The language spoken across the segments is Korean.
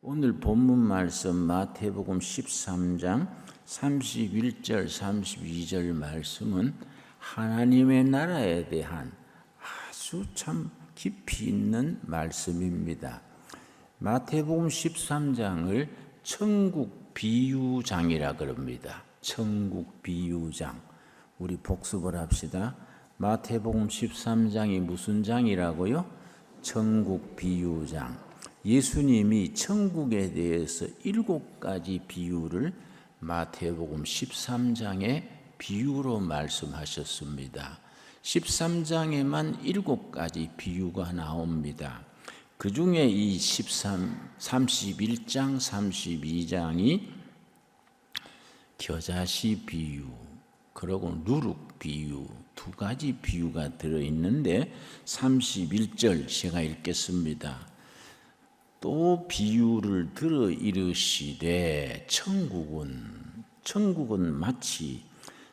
오늘 본문 말씀 마태복음 13장 31절 32절 말씀은 하나님의 나라에 대한 아주 참 깊이 있는 말씀입니다. 마태복음 13장을 천국 비유장이라 그럽니다. 천국 비유장. 우리 복습을 합시다. 마태복음 13장이 무슨 장이라고요? 천국 비유장. 예수님이 천국에 대해서 일곱 가지 비유를 마태복음 13장에 비유로 말씀하셨습니다. 13장에만 일곱 가지 비유가 나옵니다. 그 중에 이 13, 31장, 32장이 겨자씨 비유, 그리고 누룩 비유 두 가지 비유가 들어 있는데 31절 제가 읽겠습니다. 또 비유를 들어 이르시되 천국은 천국은 마치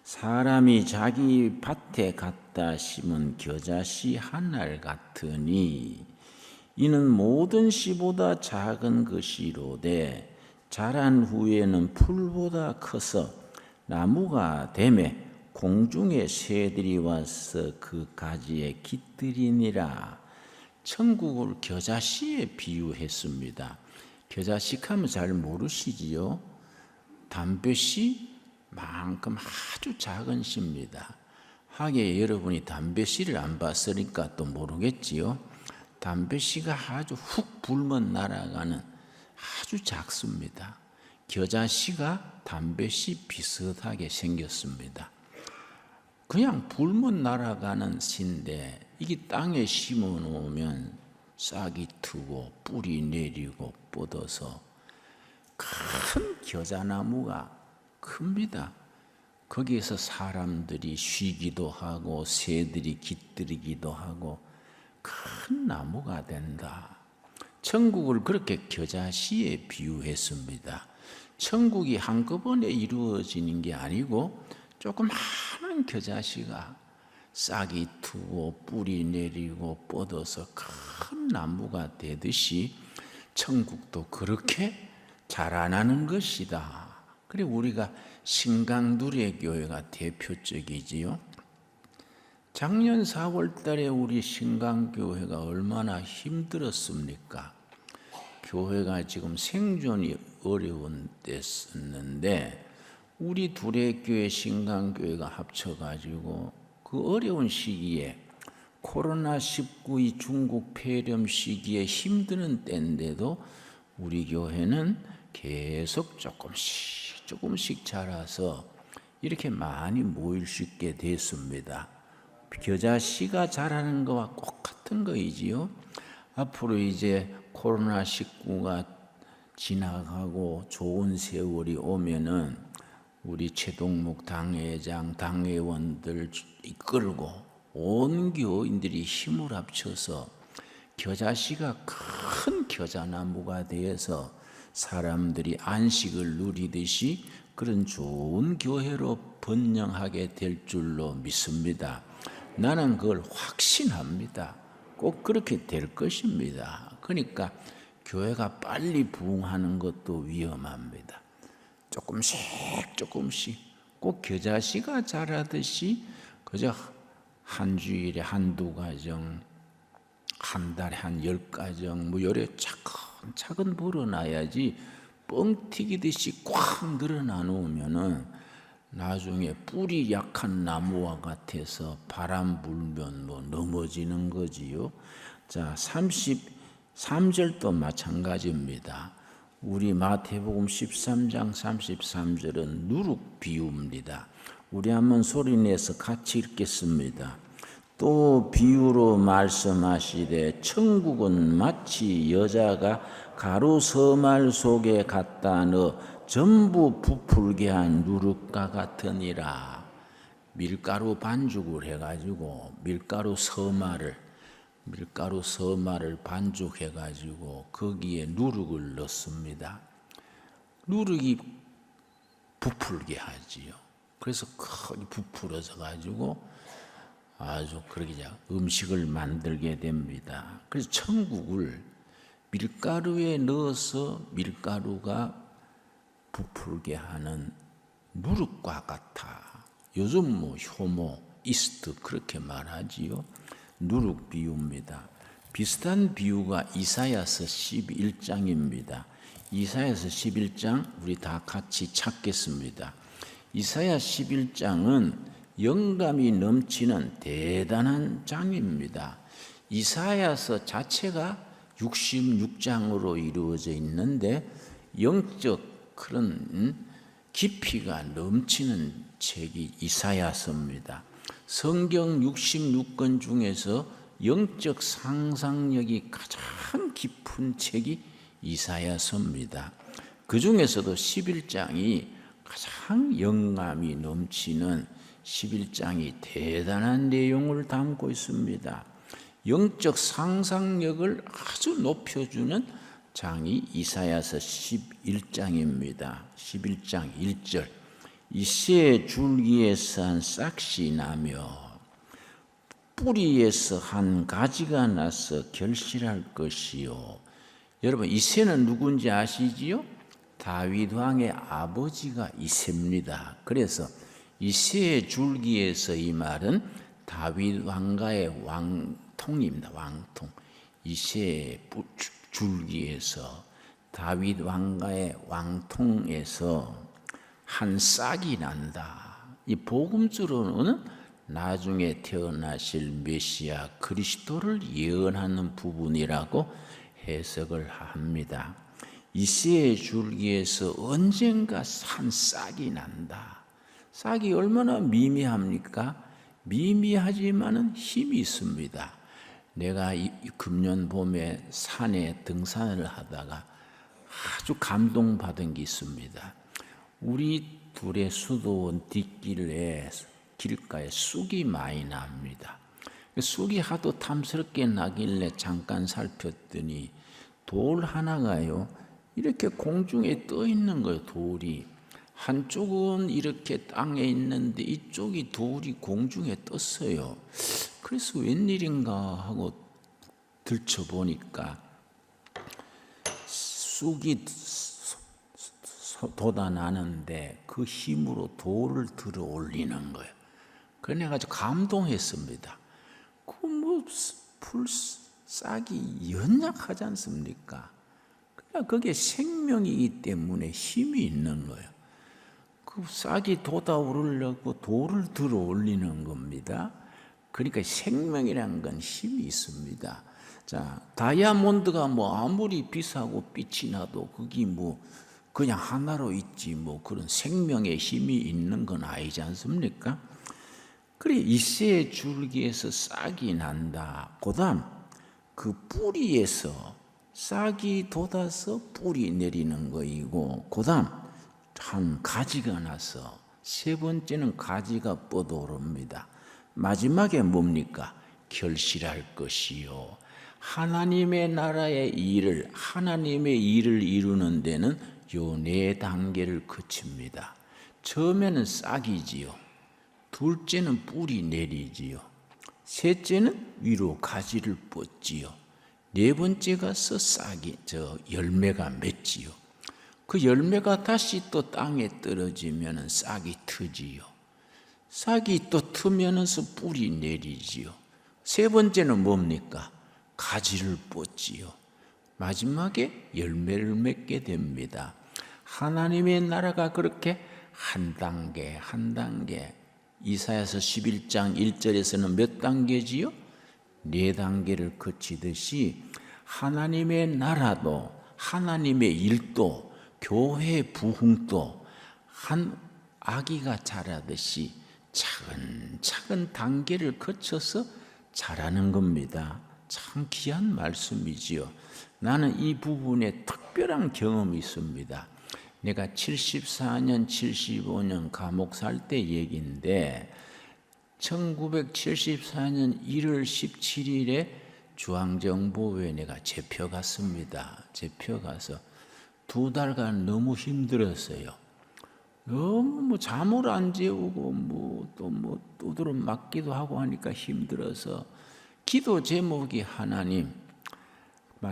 사람이 자기 밭에 갖다 심은 겨자씨 한 알 같으니 이는 모든 씨보다 작은 것이로되 자란 후에는 풀보다 커서 나무가 되매 공중의 새들이 와서 그 가지에 깃들이니라. 천국을 겨자씨에 비유했습니다. 겨자씨 하면 잘 모르시지요? 담배씨만큼 아주 작은 씨입니다. 하게 여러분이 담배씨를 안 봤으니까 또 모르겠지요? 담배씨가 아주 훅 불면 날아가는 아주 작습니다. 겨자씨가 담배씨 비슷하게 생겼습니다. 그냥 불면 날아가는 씨인데 이게 땅에 심어 놓으면 싹이 트고 뿌리 내리고 뻗어서 큰 겨자나무가 큽니다. 거기에서 사람들이 쉬기도 하고 새들이 깃들이기도 하고 큰 나무가 된다. 천국을 그렇게 겨자씨에 비유했습니다. 천국이 한꺼번에 이루어지는 게 아니고 조그 마한 겨자씨가 싹이 트고 뿌리 내리고 뻗어서 큰 나무가 되듯이 천국도 그렇게 자라나는 것이다. 그래 우리가 신강두리의 교회가 대표적이지요. 작년 4월 달에 우리 신강교회가 얼마나 힘들었습니까? 교회가 지금 생존이 어려운 데였는데 우리 둘의 교회 신강교회가 합쳐가지고 그 어려운 시기에 코로나19의 중국 폐렴 시기에 힘드는 때인데도 우리 교회는 계속 조금씩 조금씩 자라서 이렇게 많이 모일 수 있게 됐습니다. 겨자 씨가 자라는 것과 똑같은 거이지요. 앞으로 이제 코로나 19가 지나가고 좋은 세월이 오면은 우리 최동목 당회장, 당회원들 이끌고 온 교인들이 힘을 합쳐서 겨자씨가 큰 겨자나무가 되어서 사람들이 안식을 누리듯이 그런 좋은 교회로 번영하게 될 줄로 믿습니다. 나는 그걸 확신합니다. 꼭 그렇게 될 것입니다. 그러니까 교회가 빨리 부흥하는 것도 위험합니다. 조금씩 조금씩 꼭 겨자씨가 자라듯이 그저 한 주일에 한두 가정, 한 달에 한 열 가정, 뭐 열에 차근차근 불어놔야지 뻥 튀기듯이 꽉 늘어나 놓으면은 나중에 뿌리 약한 나무와 같아서 바람 불면 뭐 넘어지는 거지요. 자, 33절도 마찬가지입니다. 우리 마태복음 13장 33절은 누룩 비유입니다. 우리 한번 소리내서 같이 읽겠습니다. 또 비유로 말씀하시되 천국은 마치 여자가 가루 서말 속에 갖다 넣어 전부 부풀게 한 누룩과 같으니라. 밀가루 반죽을 해가지고 밀가루 서말을 밀가루 서말을 반죽해 가지고 거기에 누룩을 넣습니다. 누룩이 부풀게 하지요. 그래서 크게 부풀어져 가지고 아주 그렇게 자 음식을 만들게 됩니다. 그래서 천국을 밀가루에 넣어서 밀가루가 부풀게 하는 누룩과 같아. 요즘 뭐 효모, 이스트 그렇게 말하지요. 누룩 비유입니다. 비슷한 비유가 이사야서 11장입니다. 이사야서 11장 우리 다 같이 찾겠습니다. 이사야 11장은 영감이 넘치는 대단한 장입니다. 이사야서 자체가 66장으로 이루어져 있는데 영적 그런 깊이가 넘치는 책이 이사야서입니다. 성경 66권 중에서 영적 상상력이 가장 깊은 책이 이사야서입니다. 그 중에서도 11장이 가장 영감이 넘치는 11장이 대단한 내용을 담고 있습니다. 영적 상상력을 아주 높여주는 장이 이사야서 11장입니다. 11장 1절 이 새 줄기에서 한 싹이 나며 뿌리에서 한 가지가 나서 결실할 것이요. 여러분 이 새는 누군지 아시지요? 다윗 왕의 아버지가 이새입니다. 그래서 이 새의 줄기에서 이 말은 다윗 왕가의 왕통입니다. 왕통. 이 새의 줄기에서 다윗 왕가의 왕통에서 한 싹이 난다. 이 복음주로는 나중에 태어나실 메시아 그리스도를 예언하는 부분이라고 해석을 합니다. 이새의 줄기에서 언젠가 한 싹이 난다. 싹이 얼마나 미미합니까? 미미하지만은 힘이 있습니다. 내가 금년 봄에 산에 등산을 하다가 아주 감동받은 게 있습니다. 우리 둘의 수도원 뒷길에 길가에 쑥이 많이 납니다. 쑥이 하도 탐스럽게 나길래 잠깐 살폈더니 돌 하나가요 이렇게 공중에 떠 있는 거예요 돌이 한쪽은 이렇게 땅에 있는데 이쪽이 돌이 공중에 떴어요. 그래서 웬일인가 하고 들춰보니까 쑥이 돋아나는데 그 힘으로 돌을 들어 올리는 거예요. 그래 가지고 감동했습니다. 그뭐 풀 싹이 연약하지 않습니까? 그러니까 그게 생명이기 때문에 힘이 있는 거예요. 그 싹이 돋아오르려고 돌을 들어 올리는 겁니다. 그러니까 생명이라는 건 힘이 있습니다. 자, 다이아몬드가 뭐 아무리 비싸고 빛이 나도 그게 뭐 그냥 하나로 있지 뭐 그런 생명의 힘이 있는 건 아니지 않습니까? 그래 이새의 줄기에서 싹이 난다. 그다음 그 뿌리에서 싹이 돋아서 뿌리 내리는 거이고 그다음 한 가지가 나서 세 번째는 가지가 뻗어오릅니다. 마지막에 뭡니까? 결실할 것이요. 하나님의 나라의 일을 하나님의 일을 이루는 데는 요 네 단계를 거칩니다. 처음에는 싹이지요. 둘째는 뿌리 내리지요. 셋째는 위로 가지를 뻗지요. 네 번째가 서 싹이 저 열매가 맺지요. 그 열매가 다시 또 땅에 떨어지면 싹이 트지요. 싹이 또 트면서 뿌리 내리지요. 세 번째는 뭡니까? 가지를 뻗지요. 마지막에 열매를 맺게 됩니다. 하나님의 나라가 그렇게 한 단계 한 단계 이사야서 11장 1절에서는 몇 단계지요? 네 단계를 거치듯이 하나님의 나라도 하나님의 일도 교회 부흥도 한 아기가 자라듯이 차근차근 단계를 거쳐서 자라는 겁니다. 참 귀한 말씀이지요. 나는 이 부분에 특별한 경험이 있습니다. 내가 74년, 75년 감옥 살 때 얘기인데 1974년 1월 17일에 중앙정보에 내가 잡혀갔습니다. 잡혀가서 두 달간 너무 힘들었어요. 너무 뭐 잠을 안 재우고 뭐 또뭐 두드러 맞기도 하고 하니까 힘들어서 기도 제목이 하나님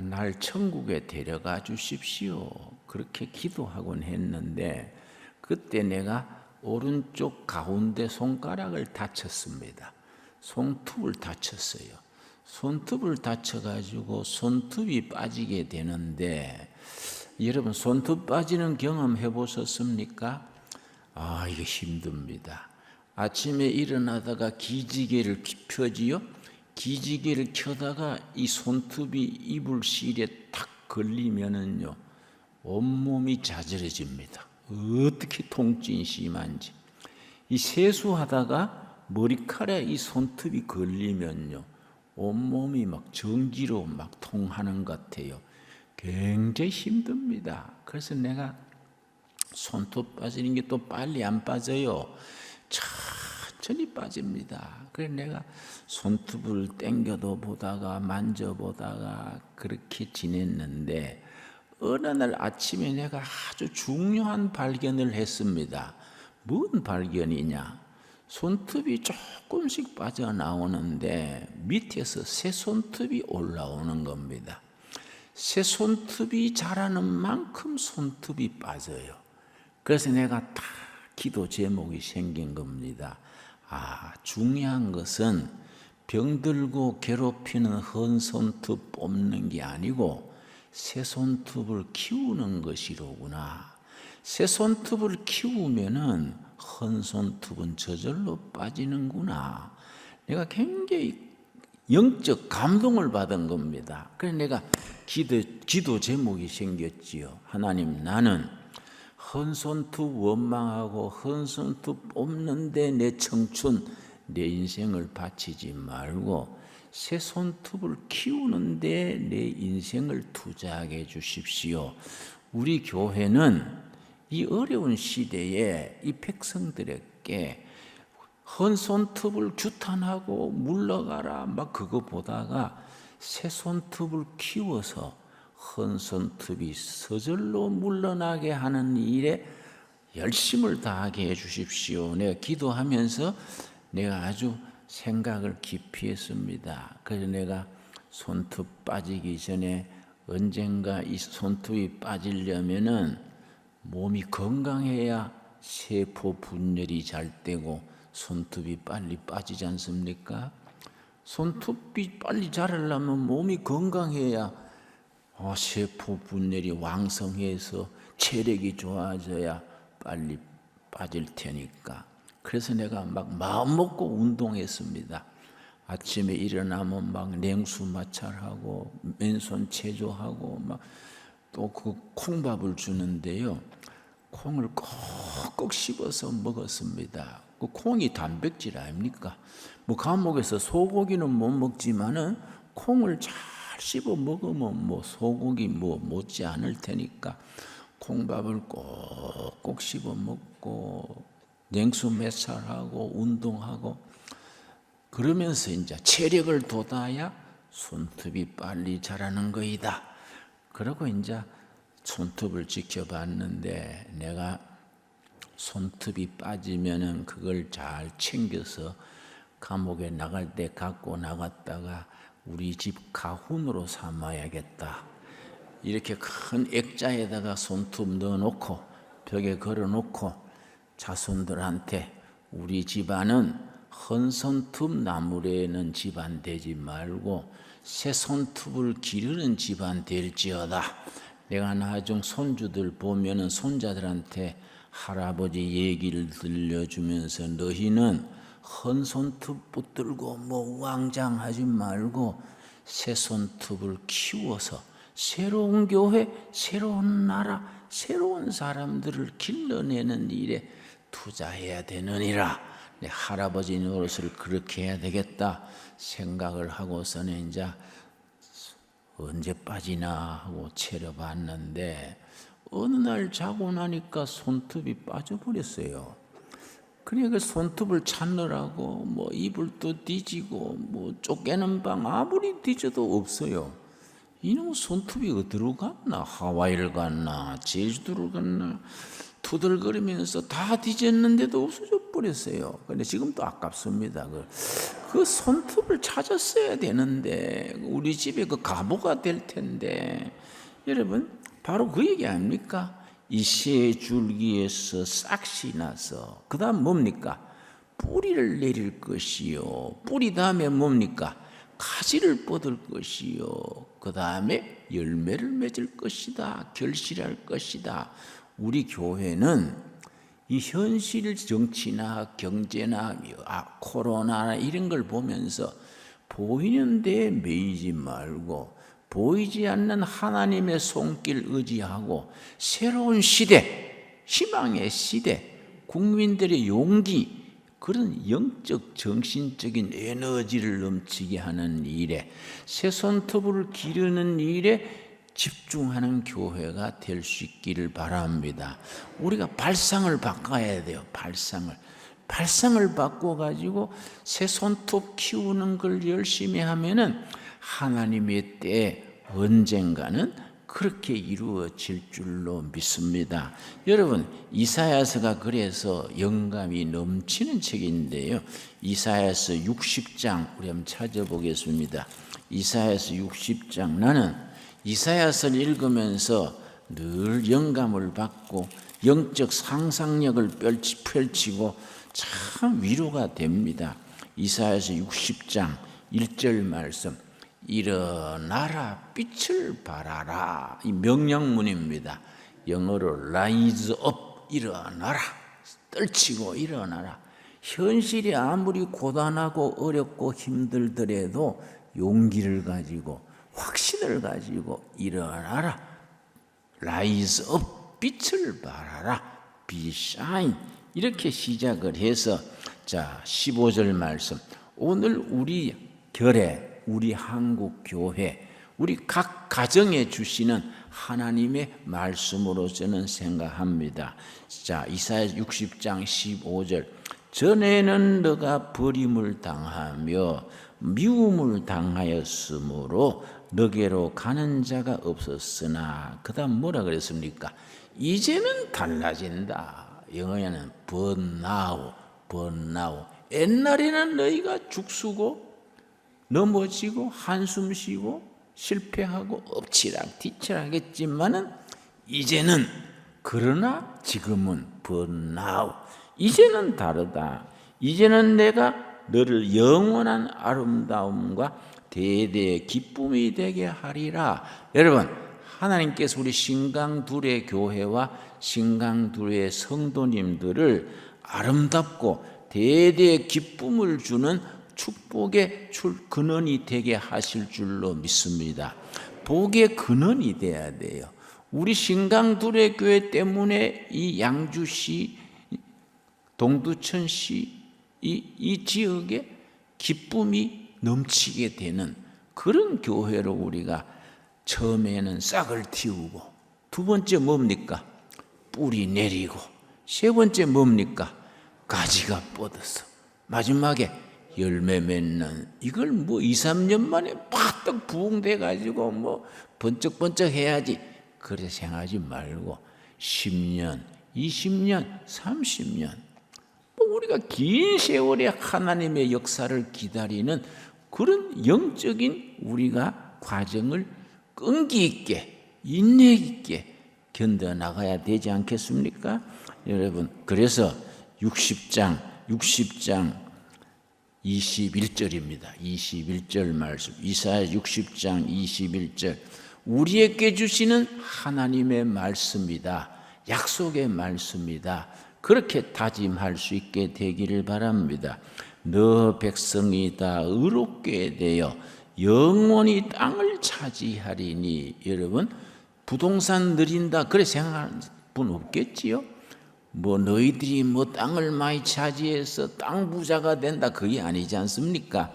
날 천국에 데려가 주십시오. 그렇게 기도하곤 했는데 그때 내가 오른쪽 가운데 손가락을 다쳤습니다. 손톱을 다쳤어요. 손톱을 다쳐가지고 손톱이 빠지게 되는데 여러분 손톱 빠지는 경험 해보셨습니까? 아 이게 힘듭니다. 아침에 일어나다가 기지개를 펴지요. 기지개를 켜다가 이 손톱이 이불 실에 탁 걸리면은요 온몸이 자절해집니다. 어떻게 통증이 심한지 이 세수하다가 머리카락에 이 손톱이 걸리면요 온몸이 막 전기로 막 통하는 것 같아요. 굉장히 힘듭니다. 그래서 내가 손톱 빠지는 게 또 빨리 안 빠져요. 천천히 빠집니다. 그래서 내가 손톱을 땡겨도 보다가 만져보다가 그렇게 지냈는데 어느 날 아침에 내가 아주 중요한 발견을 했습니다. 뭔 발견이냐? 손톱이 조금씩 빠져나오는데 밑에서 새 손톱이 올라오는 겁니다. 새 손톱이 자라는 만큼 손톱이 빠져요. 그래서 내가 다 기도 제목이 생긴 겁니다. 아, 중요한 것은 병들고 괴롭히는 헌 손톱 뽑는 게 아니고 새 손톱을 키우는 것이로구나. 새 손톱을 키우면은 헌 손톱은 저절로 빠지는구나. 내가 굉장히 영적 감동을 받은 겁니다. 그래서 내가 기도, 기도 제목이 생겼지요. 하나님, 나는 헌손톱 원망하고 헌손톱 뽑는데 내 청춘, 내 인생을 바치지 말고 새 손톱을 키우는데 내 인생을 투자하게 해 주십시오. 우리 교회는 이 어려운 시대에 이 백성들에게 헌 손톱을 규탄하고 물러가라 막 그거 보다가 새 손톱을 키워서 헌 손톱이 서절로 물러나게 하는 일에 열심을 다하게 해 주십시오. 내가 기도하면서 내가 아주 생각을 깊이 했습니다. 그래서 내가 손톱 빠지기 전에 언젠가 이 손톱이 빠지려면은 몸이 건강해야 세포 분열이 잘 되고 손톱이 빨리 빠지지 않습니까? 손톱이 빨리 자라려면 몸이 건강해야 어, 세포 분열이 왕성해서 체력이 좋아져야 빨리 빠질 테니까. 그래서 내가 막 마음 먹고 운동했습니다. 아침에 일어나면 막 냉수 마찰하고 맨손 체조하고 막 또 그 콩밥을 주는데요. 콩을 꼭꼭 씹어서 먹었습니다. 그 콩이 단백질 아닙니까? 뭐 감옥에서 소고기는 못 먹지만은 콩을 잘 씹어 먹으면 뭐 소고기 뭐 못지 않을 테니까 콩밥을 꼭꼭 씹어 먹고 냉수 매살하고 운동하고 그러면서 이제 체력을 돋아야 손톱이 빨리 자라는 거이다. 그러고 이제 손톱을 지켜봤는데 내가 손톱이 빠지면은 그걸 잘 챙겨서 감옥에 나갈 때 갖고 나갔다가 우리 집 가훈으로 삼아야겠다. 이렇게 큰 액자에다가 손톱 넣어놓고 벽에 걸어놓고 자손들한테 우리 집안은 헌손톱 나무래는 집안 되지 말고 새 손톱을 기르는 집안 될지어다. 내가 나중 손주들 보면은 손자들한테 할아버지 얘기를 들려주면서 너희는 헌손톱 붙들고 뭐 왕장하지 말고 새 손톱을 키워서 새로운 교회, 새로운 나라, 새로운 사람들을 길러내는 일에 투자해야 되느니라. 내 할아버지 노릇을 그렇게 해야 되겠다 생각을 하고서는 이제 언제 빠지나 하고 채려봤는데 어느 날 자고 나니까 손톱이 빠져버렸어요. 그러니까 손톱을 찾느라고 뭐 이불도 뒤지고 뭐 쫓겨는 방 아무리 뒤져도 없어요. 이놈 손톱이 어디로 갔나? 하와이를 갔나? 제주도를 갔나? 투덜거리면서 다 뒤졌는데도 없어져 버렸어요. 근데 지금도 아깝습니다. 그, 그 손톱을 찾았어야 되는데 우리 집에 그 가보가 될 텐데 여러분 바로 그 얘기 아닙니까? 이새 줄기에서 싹시 나서 그 다음 뭡니까? 뿌리를 내릴 것이요. 뿌리 다음에 뭡니까? 가지를 뻗을 것이요. 그 다음에 열매를 맺을 것이다. 결실할 것이다. 우리 교회는 이 현실 정치나 경제나 아, 코로나나 이런 걸 보면서 보이는 데에 매이지 말고 보이지 않는 하나님의 손길 의지하고 새로운 시대, 희망의 시대, 국민들의 용기, 그런 영적 정신적인 에너지를 넘치게 하는 일에 새 손톱을 기르는 일에 집중하는 교회가 될 수 있기를 바랍니다. 우리가 발상을 바꿔야 돼요. 발상을. 발상을 바꿔 가지고 새 손톱 키우는 걸 열심히 하면은 하나님의 때 언젠가는 그렇게 이루어질 줄로 믿습니다. 여러분, 이사야서가 그래서 영감이 넘치는 책인데요. 이사야서 60장 우리 한번 찾아보겠습니다. 이사야서 60장 나는 이사야서를 읽으면서 늘 영감을 받고 영적 상상력을 펼치고 참 위로가 됩니다. 이사야서 60장 1절 말씀 일어나라 빛을 발하라. 이 명령문입니다. 영어로 rise up 일어나라. 떨치고 일어나라. 현실이 아무리 고단하고 어렵고 힘들더라도 용기를 가지고 확신을 가지고 일어나라. rise up 빛을 발하라. be shine. 이렇게 시작을 해서 자 15절 말씀. 오늘 우리 결에 우리 한국 교회, 우리 각 가정에 주시는 하나님의 말씀으로 저는 생각합니다. 자, 이사야 60장 15절. 전에는 너가 버림을 당하며 미움을 당하였으므로 너게로 가는 자가 없었으나 그다음 뭐라 그랬습니까? 이제는 달라진다. 영어에는 but now. 옛날에는 너희가 죽수고 넘어지고 한숨 쉬고 실패하고 엎치락 뒤치락했지만은 이제는 그러나 지금은 번나우 이제는 다르다. 이제는 내가 너를 영원한 아름다움과 대대의 기쁨이 되게 하리라. 여러분, 하나님께서 우리 신강둘의 교회와 신강둘의 성도님들을 아름답고 대대의 기쁨을 주는 축복의 출 근원이 되게 하실 줄로 믿습니다. 복의 근원이 돼야 돼요. 우리 신강 둘의 교회 때문에 이 양주시, 동두천시 이, 이 지역에 기쁨이 넘치게 되는 그런 교회로 우리가 처음에는 싹을 틔우고 두 번째 뭡니까? 뿌리 내리고 세 번째 뭡니까? 가지가 뻗어서 마지막에 열매 맺는 이걸 뭐 2, 3년 만에 팍떡 부흥돼 가지고 뭐 번쩍번쩍 해야지 그래 생각하지 말고 10년, 20년, 30년 뭐 우리가 긴 세월에 하나님의 역사를 기다리는 그런 영적인 우리가 과정을 끈기 있게 인내 있게 견뎌 나가야 되지 않겠습니까? 여러분 그래서 60장 60장 21절입니다. 21절 말씀. 이사야 60장 21절. 우리에게 주시는 하나님의 말씀이다. 약속의 말씀이다. 그렇게 다짐할 수 있게 되기를 바랍니다. 너 백성이 다 의롭게 되어 영원히 땅을 차지하리니 여러분 부동산 느린다 그래 생각하는 분 없겠지요? 뭐 너희들이 뭐 땅을 많이 차지해서 땅 부자가 된다 그게 아니지 않습니까?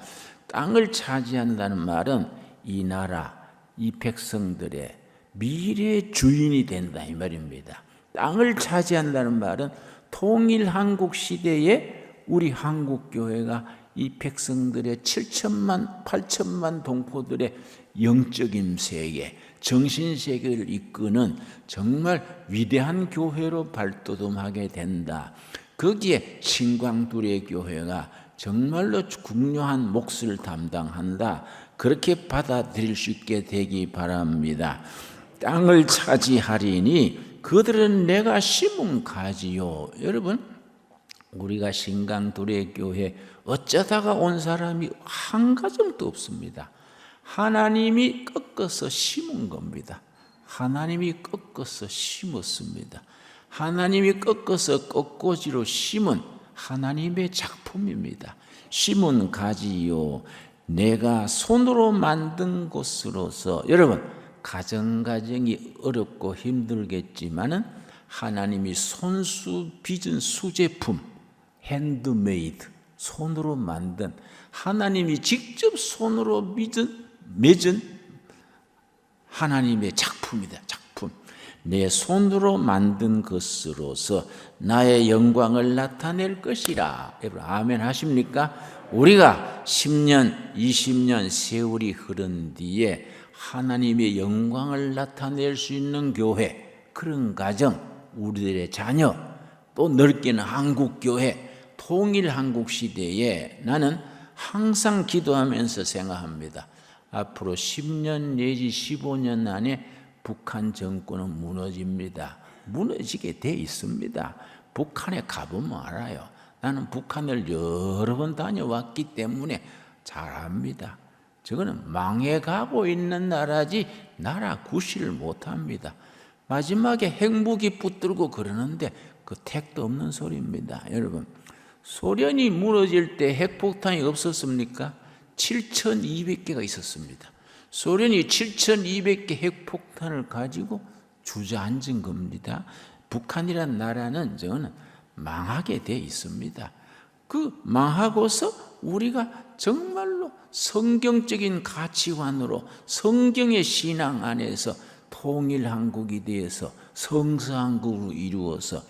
땅을 차지한다는 말은 이 나라 이 백성들의 미래 주인이 된다 이 말입니다. 땅을 차지한다는 말은 통일 한국 시대에 우리 한국 교회가 이 백성들의 7천만, 8천만 동포들의 영적인 세계, 정신 세계를 이끄는 정말 위대한 교회로 발돋움하게 된다. 거기에 신광두레 교회가 정말로 국요한 몫을 담당한다. 그렇게 받아들일 수 있게 되기 바랍니다. 땅을 차지하리니 그들은 내가 심은 가지요. 여러분, 우리가 신강두레 교회 어쩌다가 온 사람이 한 가정도 없습니다. 하나님이 꺾어서 심은 겁니다. 하나님이 꺾어서 심었습니다. 하나님이 꺾어서 꺾고지로 심은 하나님의 작품입니다. 심은 가지요. 내가 손으로 만든 곳으로서 여러분 가정 가정이 어렵고 힘들겠지만은 하나님이 손수 빚은 수제품 핸드메이드 손으로 만든 하나님이 직접 손으로 빚은 맺은 하나님의 작품이다. 작품. 내 손으로 만든 것으로서 나의 영광을 나타낼 것이라. 아멘 하십니까? 우리가 10년, 20년 세월이 흐른 뒤에 하나님의 영광을 나타낼 수 있는 교회, 그런 가정, 우리들의 자녀, 또 넓게는 한국 교회, 통일 한국 시대에 나는 항상 기도하면서 생각합니다. 앞으로 10년 내지 15년 안에 북한 정권은 무너집니다. 무너지게 돼 있습니다. 북한에 가보면 알아요. 나는 북한을 여러 번 다녀왔기 때문에 잘 압니다. 저거는 망해가고 있는 나라지 나라 구실을 못합니다. 마지막에 핵무기 붙들고 그러는데 그 택도 없는 소리입니다. 여러분 소련이 무너질 때 핵폭탄이 없었습니까? 7,200개가 있었습니다. 소련이 7,200개 핵폭탄을 가지고 주저앉은 겁니다. 북한이란 나라는 저는 망하게 돼 있습니다. 그 망하고서 우리가 정말로 성경적인 가치관으로 성경의 신앙 안에서 통일한국이 되어서 성서한국으로 이루어서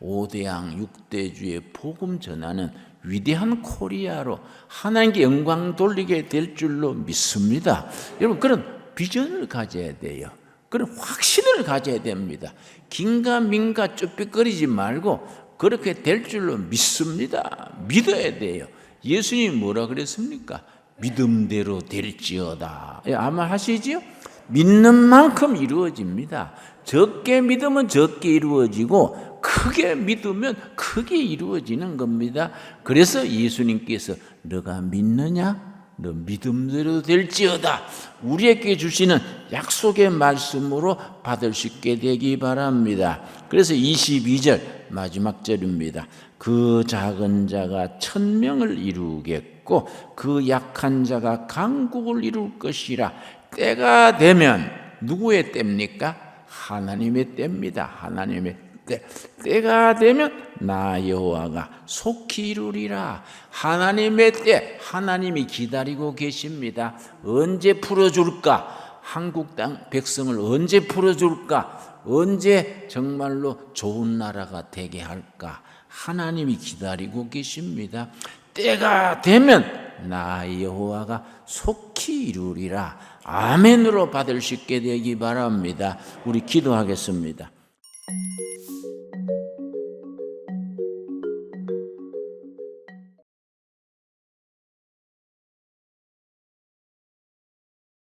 5대양 6대주의 복음 전하는 위대한 코리아로 하나님께 영광 돌리게 될 줄로 믿습니다. 여러분 그런 비전을 가져야 돼요. 그런 확신을 가져야 됩니다. 긴가민가 쭈뼛거리지 말고 그렇게 될 줄로 믿습니다. 믿어야 돼요. 예수님이 뭐라 그랬습니까? 믿음대로 될지어다. 예, 아마 하시지요? 믿는 만큼 이루어집니다. 적게 믿으면 적게 이루어지고 크게 믿으면 크게 이루어지는 겁니다. 그래서 예수님께서 너가 믿느냐? 너 믿음대로 될지어다. 우리에게 주시는 약속의 말씀으로 받을 수 있게 되기 바랍니다. 그래서 22절 마지막 절입니다. 그 작은 자가 천명을 이루겠고 그 약한 자가 강국을 이룰 것이라 때가 되면 누구의 때입니까? 하나님의 때입니다. 하나님의 때. 때가 되면 나 여호와가 속히 이루리라. 하나님의 때 하나님이 기다리고 계십니다. 언제 풀어줄까? 한국 땅 백성을 언제 풀어줄까? 언제 정말로 좋은 나라가 되게 할까? 하나님이 기다리고 계십니다. 때가 되면 나 여호와가 속히 이루리라. 아멘으로 받을 수 있게 되기 바랍니다. 우리 기도하겠습니다.